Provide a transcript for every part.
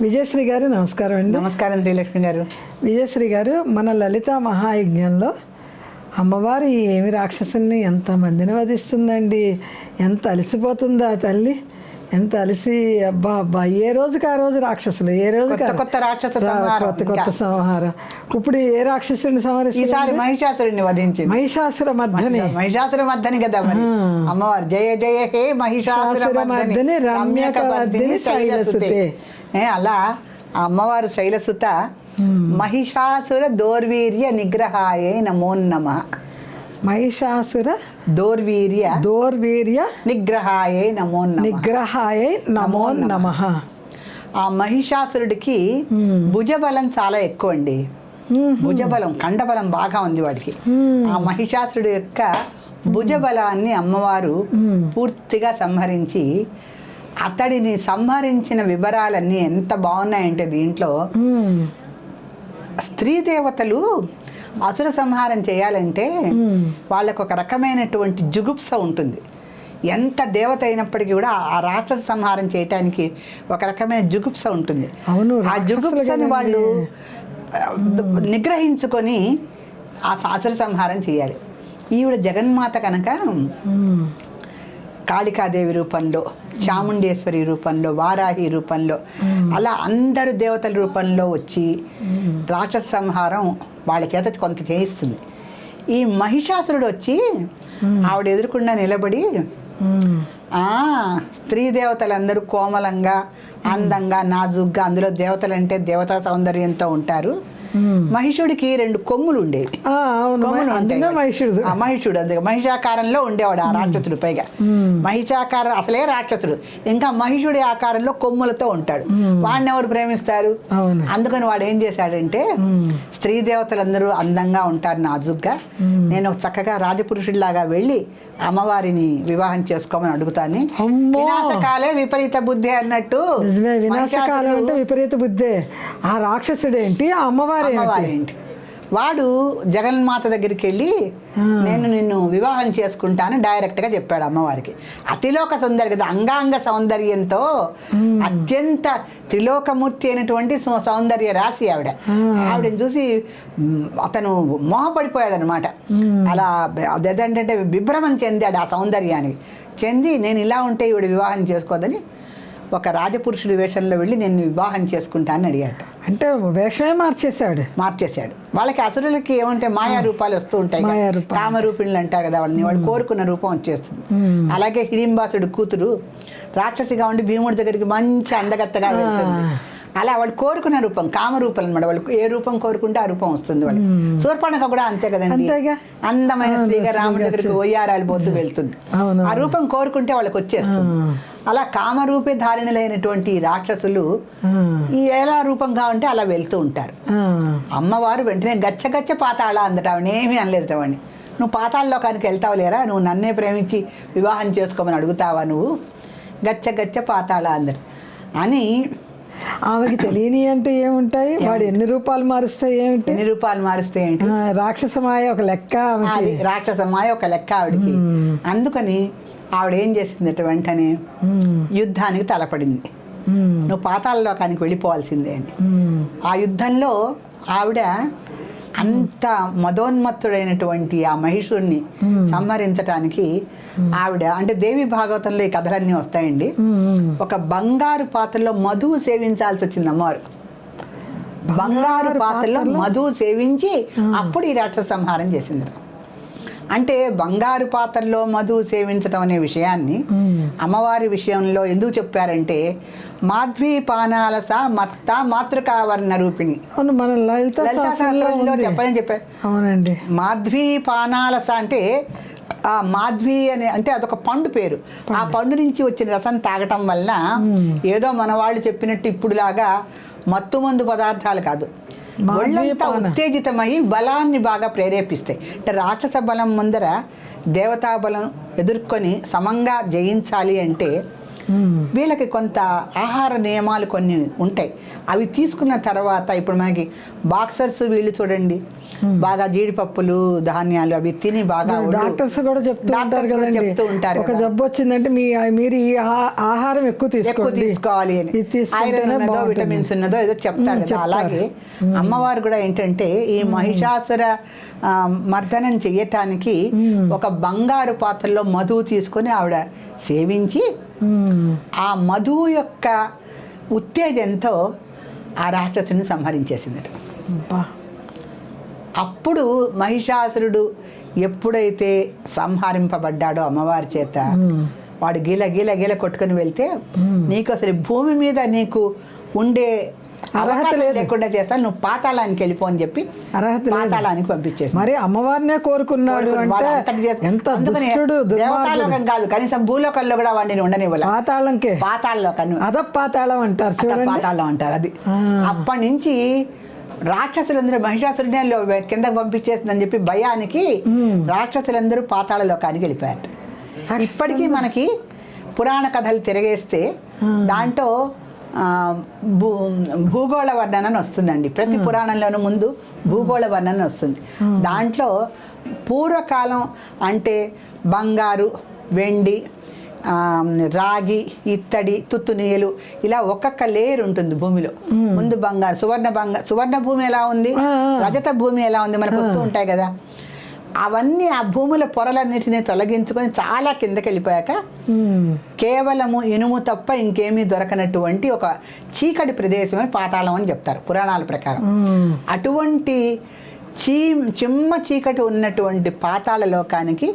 విజయశ్రీ గారు నమస్కారం అండి. నమస్కారం శ్రీలక్ష్మి గారు. విజయశ్రీ గారు మన లలిత మహాయజ్ఞంలో అమ్మవారు ఏమి రాక్షసుల్ని ఎంతమందిని వధిస్తుందండి? ఎంత అలసిపోతుందా ఆ తల్లి? ఎంత అలసి అబ్బా అబ్బా ఏ రోజుకి ఆ రోజు రాక్షసులు? ఏ రోజు కొత్త కొత్త రాక్షస కొత్త కొత్త సంహారం. ఇప్పుడు ఏ రాక్షసుని సంహరిస్తుంది ఈసారి మహిషాసురుడిని వధించింది. మహిషాసుర మర్ధని మహిషాసుర మర్దని కదా మరి. అమ్మవారు జయ జయ హే మహిషాసుర మర్దని. రమ్యక వర్ధిని శైలసుతే. అలా ఆ అమ్మవారు శైలసుత మహిషాసుర దౌర్వీర్య నిగ్రహాయ నమో నమ. మహిషాసుర దౌర్వీర్య దోర్వీర్య నిగ్రహాయ నమ నిగ్రహాయ నమో నమ ఆ మహిషాసురుడికి భుజబలం చాలా ఎక్కువ అండి. భుజబలం కండబలం బాగా ఉంది వాడికి. ఆ మహిషాసురుడు యొక్క భుజబలాన్ని అమ్మవారు పూర్తిగా సంహరించి అతడిని సంహరించిన వివరాలన్నీ ఎంత బాగున్నాయంటే దీంట్లో స్త్రీ దేవతలు అసుర సంహారం చేయాలంటే వాళ్ళకు ఒక రకమైనటువంటి జుగుప్స ఉంటుంది. ఎంత దేవత అయినప్పటికీ కూడా ఆ రాక్షస సంహారం చేయటానికి ఒక రకమైన జుగుప్స ఉంటుంది. అవును, ఆ జుగుప్సని. వాళ్ళు నిగ్రహించుకొని ఆ అసుర సంహారం చేయాలి. ఈవిడ జగన్మాత కనుక కాళికాదేవి రూపంలో చాముండేశ్వరి రూపంలో వారాహి రూపంలో అలా అందరు దేవతల రూపంలో వచ్చి రాక్షస సంహారం వాళ్ళ చేత కొంత చేయిస్తుంది. ఈ మహిషాసురుడు వచ్చి ఆవిడ ఎదురుకుండా నిలబడి స్త్రీ దేవతలందరూ కోమలంగా అందంగా నాజుగ్గా అందులో దేవతలంటే దేవతా సౌందర్యంతో ఉంటారు. మహిషుడికి రెండు కొమ్ములు ఉండేవి కొమ్ములు ఉంటాయి మహిషుడు మహిషుడు అందుకే మహిషాకారంలో ఉండేవాడు ఆ రాక్షసుడు పైగా. మహిషాకారం అసలే రాక్షసుడు. ఇంకా మహిషుడి ఆకారంలో కొమ్ములతో ఉంటాడు. వాడిని ఎవరు ప్రేమిస్తారు? అందుకని వాడు ఏం చేశాడంటే స్త్రీ దేవతలందరూ అందంగా ఉంటారు నాజుగ్గా. నేను చక్కగా రాజపురుషుడిలాగా వెళ్ళి అమ్మవారిని వివాహం చేసుకోమని అడుగుతాను! వినాశకాలే విపరీత బుద్ధి అన్నట్టు వినాశకాలం అంటే విపరీత బుద్ధే. ఆ రాక్షసుడేంటి? ఆ అమ్మవారు అమ్మవారేంటి? వాడు జగన్మాత దగ్గరికి వెళ్ళి నేను నిన్ను వివాహం చేసుకుంటాను డైరెక్ట్గా చెప్పాడు అమ్మవారికి. అతిలోక సుందరి కదా అంగాంగ సౌందర్యంతో అత్యంత త్రిలోకమూర్తి అయినటువంటి సౌందర్య రాశి ఆవిడ. ఆవిడని చూసి అతను మోహపడిపోయాడు అనమాట అలా అదేంటంటే విభ్రమం చెందాడు ఆ సౌందర్యానికి చెంది నేను ఇలా ఉంటే ఈవిడ వివాహం చేసుకోదని ఒక రాజపురుషుడి వేషంలో వెళ్ళి నేను వివాహం చేసుకుంటానని అడిగాట. అంటే వేషమే మార్చేశాడు. మార్చేశాడు. వాళ్ళకి అసురులకి ఏమంటే మాయా రూపాలు వస్తూ ఉంటాయి. కామరూపిణులు అంటారు కదా వాళ్ళని. వాళ్ళు కోరుకున్న రూపం వచ్చేస్తుంది. అలాగే హిడింబాసుడు కూతురు రాక్షసిగా ఉండి భీముడి దగ్గరికి మంచి అందగత్తగా వెళ్తుంది. అలా వాళ్ళు కోరుకున్న రూపం కామరూపాలు అనమాట వాళ్ళు ఏ రూపం కోరుకుంటే ఆ రూపం వస్తుంది వాళ్ళు శూర్పణఖ కూడా అంతే కదండి. అందమైన స్త్రీగా రాముడి దగ్గరికి ఒయ్యారాలు పోతూ వెళ్తుంది. ఆ రూపం కోరుకుంటే వాళ్ళకి వచ్చేస్తుంది. అలా కామరూపే ధారిణులైనటువంటి రాక్షసులు ఈ ఎలా రూపంగా ఉంటే అలా వెళ్తూ ఉంటారు. అమ్మవారు వెంటనే గచ్చ గచ్చ పాతాళ అందట ఆవిడేమీ అనలేదు వాడిని నువ్వు పాతాళలోకానికి వెళ్తావు లేరా? నువ్వు నన్నే ప్రేమించి వివాహం చేసుకోమని అడుగుతావా నువ్వు? గచ్చ గచ్చ పాతాళ అందట అని ఆమెకి తెలియని అంటే ఏముంటాయి? వాడు ఎన్ని రూపాయలు మారుస్తాయి ఏమిటి? ఎన్ని రూపాయలు మారిస్తే ఏంటి రాక్షసమాయ ఒక లెక్క అది రాక్షసమాయ ఒక లెక్క ఆవిడకి. అందుకని ఆవిడ ఏం చేసిందట వెంటనే? యుద్ధానికి తలపడింది. నువ్వు పాతాళలోకానికి వెళ్ళిపోవాల్సిందే అని. ఆ యుద్ధంలో ఆవిడ అంత మదోన్మత్తుడైనటువంటి ఆ మహిషుడిని సంహరించటానికి ఆవిడ అంటే దేవి భాగవతంలో ఈ కథలన్నీ వస్తాయండి. ఒక బంగారు పాత్రలో మధువు సేవించాల్సి వచ్చింది అమ్మవారు బంగారు పాత్రలో మధువు సేవించి అప్పుడు ఈ రాక్షస సంహారం చేసింది. అంటే బంగారు పాత్రలో మధువు సేవించటం అనే విషయాన్ని. అమ్మవారి విషయంలో ఎందుకు చెప్పారంటే మాధ్వీ పానాలస మత్త మాతృకావర్ణ రూపిణి. మన లలిత శాస్త్రంలో. చెప్పని చెప్పారు. అవునండి. మాధ్వీ పానాలస అంటే ఆ మాధ్వి అనే అంటే అదొక పండు పేరు. ఆ పండు. నుంచి వచ్చిన రసం తాగటం వల్ల ఏదో మన వాళ్ళు చెప్పినట్టు ఇప్పుడులాగా మత్తు మందు పదార్థాలు కాదు. ఒళ్ళంతా. ఉత్తేజితమై బలాన్ని బాగా ప్రేరేపిస్తాయి అంటే రాక్షస బలం ముందర దేవతా బలం ఎదుర్కొని సమంగా జయించాలి అంటే. వీళ్ళకి కొంత ఆహార నియమాలు కొన్ని ఉంటాయి. అవి తీసుకున్న తర్వాత ఇప్పుడు మనకి బాక్సర్స్ వీళ్ళు చూడండి. బాగా జీడిపప్పులు ధాన్యాలు అవి తిని బాగా డాక్టర్స్ కూడా చెప్తూ ఉంటారు చెప్తూ ఉంటారు ఒక. జబ్బు వచ్చిందంటే మీ మీరు ఈ ఆహారం ఎక్కువ ఎక్కువ తీసుకోవాలి అని. ఐరన్ ఉన్నదో. విటమిన్స్ ఉన్నదో ఏదో చెప్తారు కదా. అలాగే అమ్మవారు కూడా ఏంటంటే ఈ మహిషాసుర మర్దనం చెయ్యటానికి ఒక బంగారు పాత్రలో మధువు తీసుకొని ఆవిడ సేవించి. ఆ మధువు యొక్క ఉత్తేజంతో ఆ రాక్షసుని సంహరించేసిందట. అప్పుడు మహిషాసురుడు ఎప్పుడైతే సంహరింపబడ్డాడో అమ్మవారి చేత వాడు గీల గీల గీల కొట్టుకొని వెళ్తే నీకు అసలు భూమి మీద నీకు ఉండే అర్హత. లేకుండా చేస్తాను నువ్వు పాతాళానికి వెళ్ళిపో అని చెప్పి అర్హత పాతాళానికి పంపించేసి. మరి అమ్మవారినే కోరుకున్నాడు అంటే ఎంత దుష్టుడు దుర్మార్గుడు. దేవతాలోకం కాదు కనీసం భూలోకంలో కూడా వాడిని ఉండనివ్వలే. పాతాళంకే. పాతాళలోకం అద పాతాళం అంటారు పాతాళం అంటారు అది. అప్పటి నుంచి రాక్షసులందరూ మహిషాసురుడే కిందకు పంపించేస్తుందని చెప్పి భయానికి రాక్షసులందరూ పాతాళ లోకానికి వెళ్ళిపోయారు ఇప్పటికీ మనకి పురాణ కథలు తిరగేస్తే దాంట్లో భూ భూగోళ వర్ణన వస్తుందండి. ప్రతి పురాణంలోనూ ముందు భూగోళ వర్ణన వస్తుంది. దాంట్లో పూర్వకాలం అంటే బంగారు వెండి రాగి ఇత్తడి తుత్తునీయలు ఇలా ఒక్కొక్క లేయర్ ఉంటుంది భూమిలో. ముందు బంగారు సువర్ణ బంగారు సువర్ణ భూమి ఎలా ఉంది. రజత భూమి ఎలా ఉంది? మనకు వస్తూ ఉంటాయి కదా. అవన్నీ ఆ భూముల పొరలన్నిటిని తొలగించుకొని చాలా కిందకి వెళ్ళిపోయాక. కేవలము ఇనుము తప్ప ఇంకేమీ దొరకనటువంటి ఒక చీకటి ప్రదేశమే పాతాళం అని చెప్తారు పురాణాల ప్రకారం. అటువంటి చీ చిమ్మ చీకటి ఉన్నటువంటి పాతాళ లోకానికి.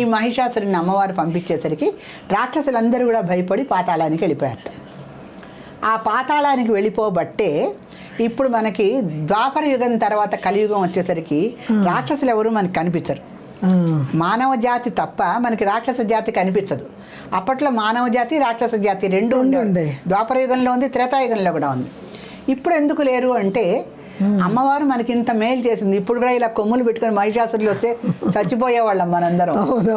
ఈ మహిషాసురుని అమ్మవారు పంపించేసరికి రాక్షసులందరూ కూడా భయపడి పాతాళానికి వెళ్ళిపోయారట ఆ పాతాళానికి వెళ్ళిపోబట్టే ఇప్పుడు మనకి ద్వాపర యుగం తర్వాత కలియుగం వచ్చేసరికి రాక్షసులు ఎవరు మనకి కనిపించరు. మానవ జాతి తప్ప మనకి రాక్షస జాతి కనిపించదు. అప్పట్లో మానవ జాతి రాక్షస జాతి రెండు ఉండే ఉండే. ద్వాపర యుగంలో ఉంది త్రేతాయుగంలో కూడా ఉంది. ఇప్పుడు ఎందుకు లేరు అంటే అమ్మవారు మనకి ఇంత మేలు చేసింది. ఇప్పుడు కూడా ఇలా కొమ్ములు పెట్టుకొని మహిషాసురులు వస్తే చచ్చిపోయేవాళ్ళం మనందరం.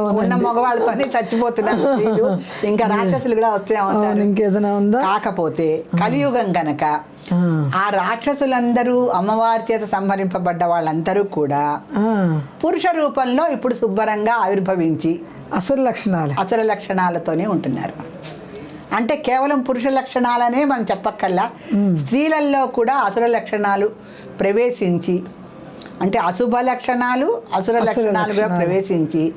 ఉన్న మగవాళ్ళతోనే చచ్చిపోతున్నారు స్త్రీలు. ఇంకా రాక్షసులు కూడా వస్తే ఇంకేదైనా ఉందా? కాకపోతే కలియుగం గనక ఆ. రాక్షసులందరూ అమ్మవారి చేత సంహరింపబడ్డ వాళ్ళందరూ కూడా. పురుష రూపంలో ఇప్పుడు శుభ్రంగా ఆవిర్భవించి అసలు లక్షణాలు. అసుర లక్షణాలతోనే ఉంటున్నారు. అంటే కేవలం పురుష లక్షణాలనే మనం చెప్పక్కల్లా స్త్రీలలో కూడా అసుర లక్షణాలు ప్రవేశించి అంటే అశుభ లక్షణాలు అసుర లక్షణాలుగా లక్షణాలు. ప్రవేశించి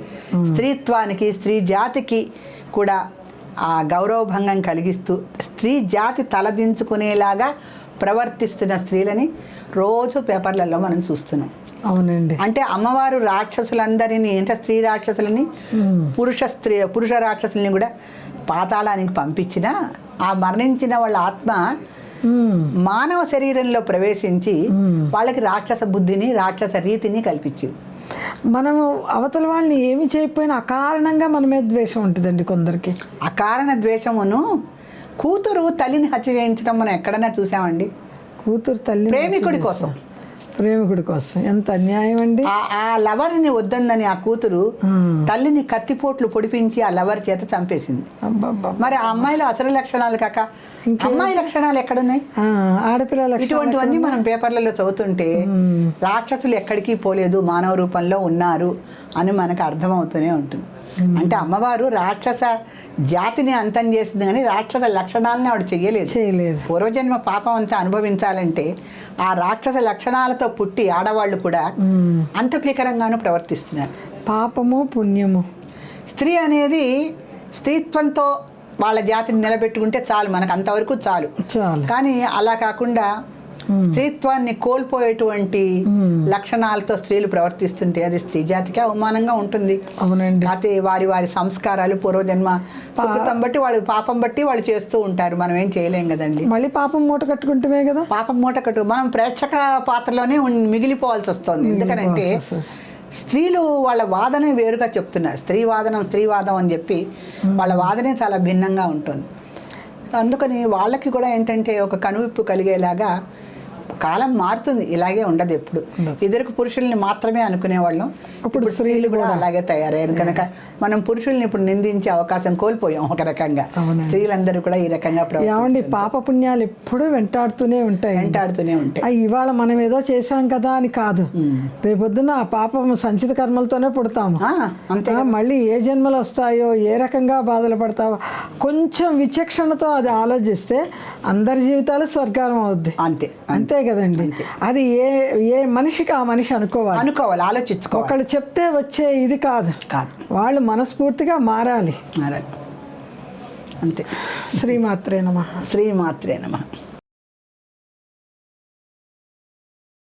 స్త్రీత్వానికి స్త్రీ జాతికి కూడా ఆ గౌరవభంగం కలిగిస్తూ స్త్రీ జాతి తలదించుకునేలాగా ప్రవర్తిస్తున్న స్త్రీలని రోజు పేపర్లలో మనం చూస్తున్నాం. అవునండి. అంటే అమ్మవారు రాక్షసులందరినీ అంటే స్త్రీ రాక్షసులని. పురుష స్త్రీ పురుష రాక్షసుల్ని కూడా పాతాళానికి పంపించిన ఆ మరణించిన వాళ్ళ ఆత్మ. మానవ శరీరంలో ప్రవేశించి. వాళ్ళకి రాక్షస బుద్ధిని రాక్షస రీతిని కల్పించింది. మనము అవతల వాళ్ళని ఏమి చేయకపోయినా అకారణంగా మన మీద ద్వేషం ఉంటుందండి కొందరికి. అకారణ ద్వేషమును కూతురు తల్లిని హత్య చేయించడం మనం ఎక్కడైనా చూసామండి? కూతురు తల్లి ప్రేమికుడి కోసం. ప్రేమికుడి కోసం. ఎంత అన్యాయం అండి? ఆ లవర్ని వద్దందని ఆ కూతురు. తల్లిని కత్తిపోట్లు పొడిపించి ఆ లవర్ చేత చంపేసింది. మరి ఆ అమ్మాయిలో అసలు లక్షణాలు కాక? అమ్మాయి లక్షణాలు ఎక్కడున్నాయి? ఆడపిల్ల ఇటువంటివన్నీ మనం పేపర్లలో చదువుతుంటే. రాక్షసులు ఎక్కడికి పోలేదు మానవ రూపంలో ఉన్నారు అని మనకు అర్థమవుతూనే ఉంటుంది. అంటే అమ్మవారు రాక్షస జాతిని అంతం చేసింది కానీ రాక్షస లక్షణాలని ఆవిడ చెయ్యలేదు చేయలేదు. పూర్వజన్మ పాపం అంతా అనుభవించాలంటే ఆ రాక్షస లక్షణాలతో పుట్టి ఆడవాళ్ళు కూడా. అంత భీకరంగానూ ప్రవర్తిస్తున్నారు. పాపము పుణ్యము. స్త్రీ అనేది స్త్రీత్వంతో వాళ్ళ జాతిని నిలబెట్టుకుంటే చాలు మనకు అంతవరకు చాలు. చాలు. కానీ అలా కాకుండా స్త్రీత్వాన్ని కోల్పోయేటువంటి మ్మ్. లక్షణాలతో స్త్రీలు ప్రవర్తిస్తుంటే అది స్త్రీ జాతికి అవమానంగా ఉంటుంది. అవునండి. అయితే వారి వారి సంస్కారాలు పూర్వజన్మ సుకృతం బట్టి వాళ్ళు పాపం బట్టి వాళ్ళు చేస్తూ ఉంటారు. మనం ఏం చేయలేం కదండి. మళ్ళీ పాపం మూట కట్టుకుంటమే కదా? పాపం మూట కట్టు మనం ప్రేక్షక పాత్రలోనే మిగిలిపోవాల్సి వస్తుంది. ఎందుకనంటే స్త్రీలు వాళ్ళ వాదనే వేరుగా చెప్తున్నారు. స్త్రీ వాదనం స్త్రీ వాదం అని చెప్పి వాళ్ళ వాదనే చాలా భిన్నంగా ఉంటుంది. అందుకని వాళ్ళకి కూడా ఏంటంటే ఒక కనువిప్పు కలిగేలాగా కాలం మారుతుంది ఇలాగే ఉండదు ఎప్పుడు. ఇద్దరికి పురుషుల్ని మాత్రమే అనుకునేవాళ్ళం. ఇప్పుడు స్త్రీలు కూడా అలాగే తయారయ్యారు. కనుక మనం పురుషుల్ని ఇప్పుడు నిందించే అవకాశం కోల్పోయాం ఒక రకంగా. స్త్రీలందరూ కూడా ఈ రకంగా ఏమండి పాప పుణ్యాలు ఎప్పుడూ వెంటాడుతూనే ఉంటాయి వెంటాడుతూనే ఉంటాయి. ఇవాళ మనం ఏదో చేశాం కదా అని కాదు. రేపొద్దున ఆ పాపం సంచిత కర్మలతోనే పుడతాము. అంతే మళ్ళీ ఏ జన్మలు వస్తాయో ఏ రకంగా బాధలు పడతావో కొంచెం విచక్షణతో అది ఆలోచిస్తే అందరి జీవితాలు స్వర్గారం అవుద్ది. అంతే. అంతే కదండి. అది ఏ ఏ మనిషికి ఆ మనిషి అనుకోవాలి. అనుకోవాలి ఆలోచించుకోవాలి. ఒకళ్ళు చెప్తే వచ్చే ఇది కాదు. కాదు. వాళ్ళు మనస్ఫూర్తిగా మారాలి. మారాలి. అంతే. శ్రీమాత్రే నమః. శ్రీమాత్రే నమ.